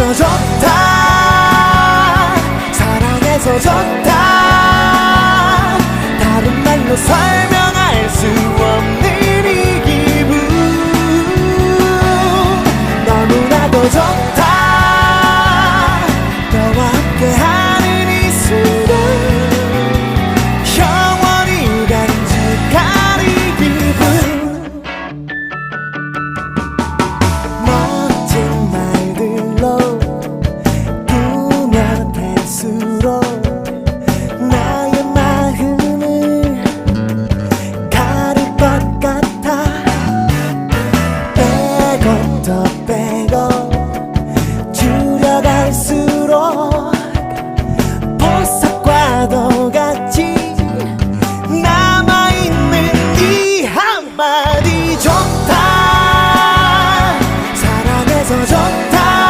사랑해서 좋다. 사랑해서 좋다. 다른 말로 설명할 수 없는 이 기분. 너무나도 좋다 Daddy.